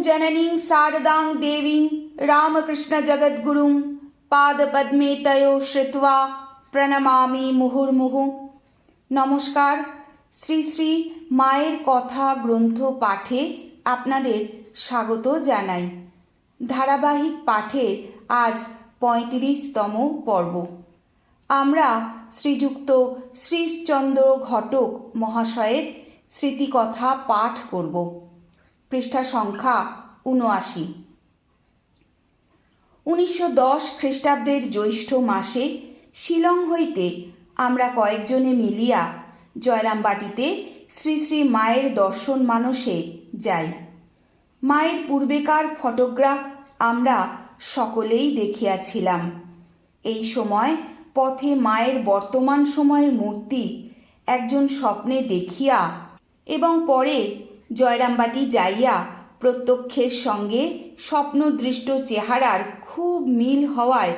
জননীং সারদাং দেবীং রামকৃষ্ণ জগদ্গুরুং পাদপদ্মে তয়ো শ্রিত্বা প্রণমামি মুহুর্মুহু নমস্কার শ্রী শ্রী মায়ের কথা গ্রন্থ পাঠে আপনাদের স্বাগত জানাই। ধারাবাহিক পাঠের আজ পঁয়ত্রিশতম পর্ব। আমরা শ্রীযুক্ত শ্রীশচন্দ্র ঘটক মহাশয়ের স্মৃতিকথা পাঠ করব। পৃষ্ঠা সংখ্যা উনআশি উনিশশো দশ খ্রিস্টাব্দের জ্যৈষ্ঠ মাসে শিলং হইতে আমরা কয়েকজনে মিলিয়া জয়রামবাটিতে শ্রী শ্রী মায়ের দর্শন মানসে যাই। মায়ের পূর্বেকার ফটোগ্রাফ আমরা সকলেই দেখিয়াছিলাম। এই সময় পথে মায়ের বর্তমান সময়ের মূর্তি একজন স্বপ্নে দেখিয়া এবং পরে জয়রামবাটি যাইয়া প্রত্যক্ষের সঙ্গে স্বপ্নদৃষ্ট চেহারার খুব মিল হওয়ায়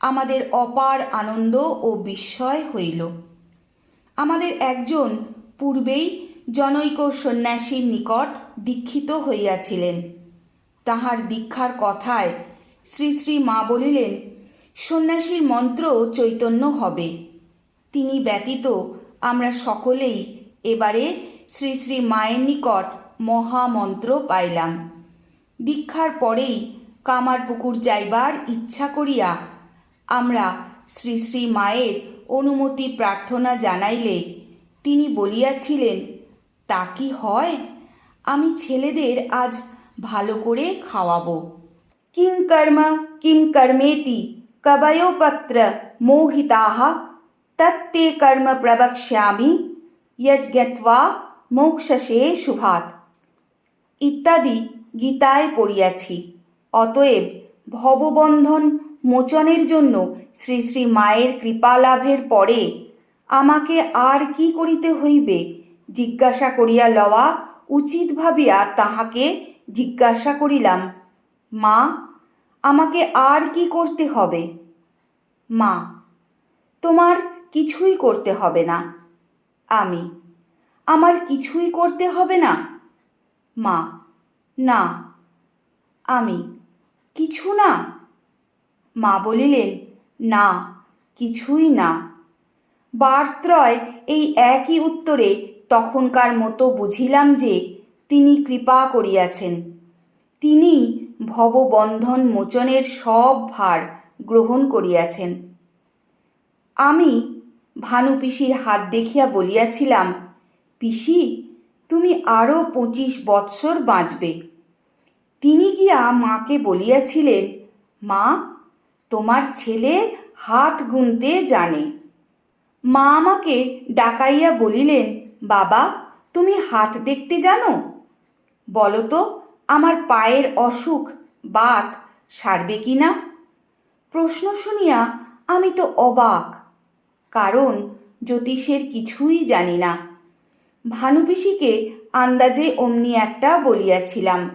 আমাদের অপার আনন্দ ও বিস্ময় হইল। আমাদের একজন পূর্বেই জনৈক সন্ন্যাসীর নিকট দীক্ষিত হইয়াছিলেন। তাহার দীক্ষার কথায় শ্রী শ্রী মা বলিলেন, সন্ন্যাসীর মন্ত্র চৈতন্য হবে। তিনি ব্যতীত আমরা সকলেই এবারে শ্রী শ্রী মায়ের নিকট মহামন্ত্র পাইলাম। দীক্ষার পরেই কামারপুকুর যাইবার ইচ্ছা করিয়া আমরা শ্রী শ্রী মায়ের অনুমতি প্রার্থনা জানাইলে তিনি বলিয়াছিলেন, তা কি হয়? আমি ছেলেদের আজ ভালো করে খাওয়াবো। কিং কর্ম, কিং কর্মেতি, কবয়োপত্র মোহিতাহ, তত্তে কর্ম প্রবক্ষ্যামি, যজ্ঞত্বা মোক্ষসে শুভাত ইত্যাদি গীতায় পড়িয়াছি। অতএব ভববন্ধন মোচনের জন্য শ্রী শ্রী মায়ের কৃপা লাভের পরে আমাকে আর কি করিতে হইবে জিজ্ঞাসা করিয়া লওয়া উচিত ভাবিয়া তাহাকে জিজ্ঞাসা করিলাম, মা, আমাকে আর কি করতে হবে? মা, তোমার কিছুই করতে হবে না। আমি আমার কিছুই করতে হবে না। মা, না, আমি, কিছু না। মা বলিলেন, না, কিছুই না। বারত্রয় এই একই উত্তরে তখনকার মতো বুঝিলাম যে তিনি কৃপা করিয়াছেন। তিনি ভববন্ধন মোচনের সব ভার গ্রহণ করিয়াছেন। আমি ভানু পিসির হাত দেখিয়া বলিয়াছিলাম পিসি, তুমি আরও পঁচিশ বৎসর বাঁচবে। তিনি গিয়া মাকে বলিয়াছিলেন, মা, তোমার ছেলে হাত গুনতে জানে। মা আমাকে ডাকাইয়া বলিলেন, বাবা, তুমি হাত দেখতে জানো? বলো তো, আমার পায়ের অসুখ, বাত সারবে কি না? প্রশ্ন শুনিয়া আমি তো অবাক, কারণ জ্যোতিষের কিছুই জানি না। ভানুপিসিকে আন্দাজে অমনি একটা বলিয়াছিলাম।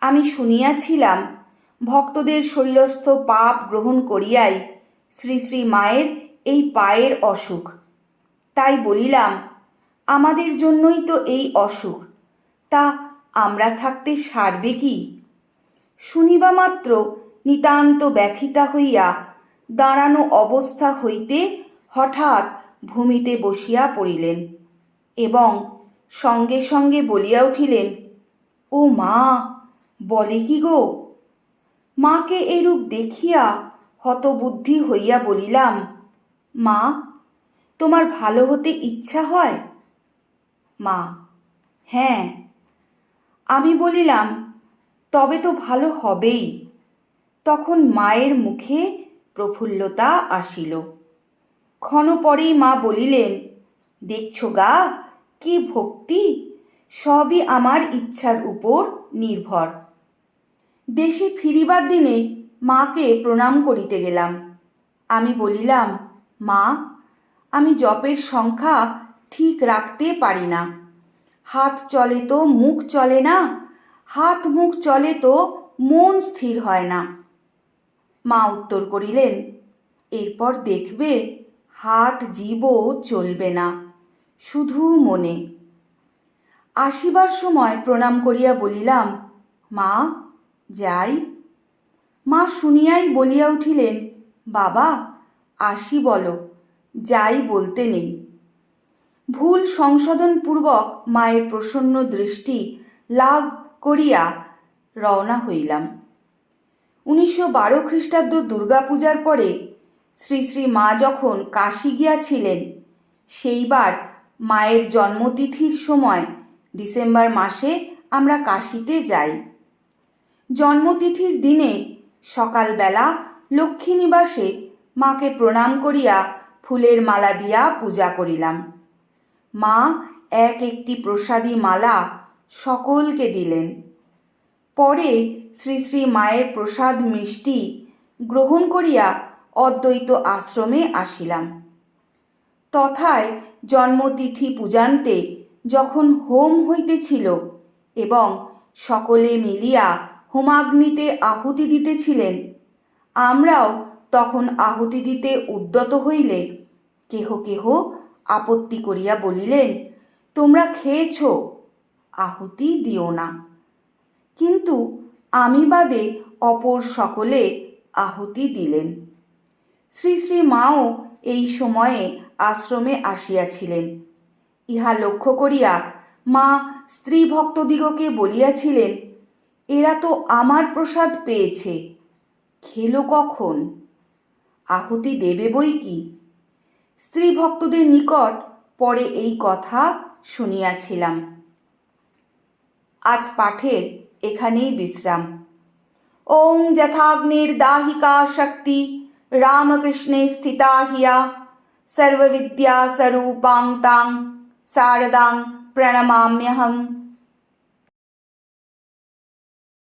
আমি শুনিয়াছিলাম, ভক্তদের শৈলস্থ পাপ গ্রহণ করিয়াই শ্রী শ্রী মায়ের এই পায়ের অসুখ। তাই বলিলাম, আমাদের জন্যই তো এই অসুখ, তা আমরা থাকতে সারবে কি? শুনিবা মাত্র নিতান্ত ব্যথিতা হইয়া দাঁড়ানো অবস্থা হইতে হঠাৎ ভূমিতে বসিয়া পড়িলেন। এবং সঙ্গে সঙ্গে বলিয়া উঠিলেন, ও মা, বলে কি গো? মাকে এরূপ দেখিয়া হতবুদ্ধি হইয়া বলিলাম, মা, তোমার ভালো হতে ইচ্ছা হয়? মা হ্যাঁ। আমি বলিলাম, তবে তো ভালো হবেই। তখন মায়ের মুখে প্রফুল্লতা আসিল। ক্ষণ পরেই মা বলিলেন, দেখছ গা কি ভক্তি? সবই আমার ইচ্ছার উপর নির্ভর। দেশে ফিরিবার দিনে মাকে প্রণাম করিতে গেলাম। আমি বলিলাম, মা, আমি জপের সংখ্যা ঠিক রাখতে পারি না। হাত চলে তো মুখ চলে না, হাত মুখ চলে তো মন স্থির হয় না। মা উত্তর করিলেন, এরপর দেখবে হাত জীবও চলবে না। শুধু মনে। আসিবার সময় প্রণাম করিয়া বলিলাম, মা, যাই। মা শুনিয়াই বলিয়া উঠিলেন, বাবা, আসি বলো, যাই বলতে নেই। ভুল সংশোধনপূর্বক মায়ের প্রসন্ন দৃষ্টি লাভ করিয়া রওনা হইলাম। উনিশশো বারো খ্রিস্টাব্দ দুর্গাপূজার পরে শ্রী শ্রী মা যখন কাশী গিয়াছিলেন, সেইবার মায়ের জন্মতিথির সময়, ডিসেম্বর মাসে আমরা কাশিতে যাই। জন্মতিথির দিনে সকালবেলা লক্ষ্মীনিবাসে মাকে প্রণাম করিয়া ফুলের মালা দিয়া পূজা করিলাম। মা এক একটি প্রসাদী মালা সকলকে দিলেন। পরে শ্রী শ্রী মায়ের প্রসাদ মিষ্টি গ্রহণ করিয়া অদ্বৈত আশ্রমে আসিলাম। তথায় জন্মতিথি পূজান্তে যখন হোম হইতেছিল এবং সকলে মিলিয়া হোমাগ্নিতে আহুতি দিতেছিলেন, আমরাও তখন আহুতি দিতে উদ্যত হইলে কেহ কেহ আপত্তি করিয়া বলিলেন, তোমরা খেয়েছ, আহুতি দিও না। কিন্তু আমি বাদে অপর সকলে আহুতি দিলেন। শ্রী শ্রী মাও এই সময়ে আশ্রমে আসিয়াছিলেন। ইহা লক্ষ্য করিয়া মা স্ত্রী ভক্তদিগকে বলিয়াছিলেন, এরা তো আমার প্রসাদ পেয়েছে, খেলো কখন? আহুতি দেবে বই কি? স্ত্রী ভক্তদের নিকট পরে এই কথা শুনিয়াছিলাম। আজ পাঠের এখানেই বিশ্রাম। ওং যথাগ্নির দাহিকা শক্তি স্থিতা হিয়া সর্ববিদ্যা স্বরূপাং তাং শারদাং প্রণমাম্যহম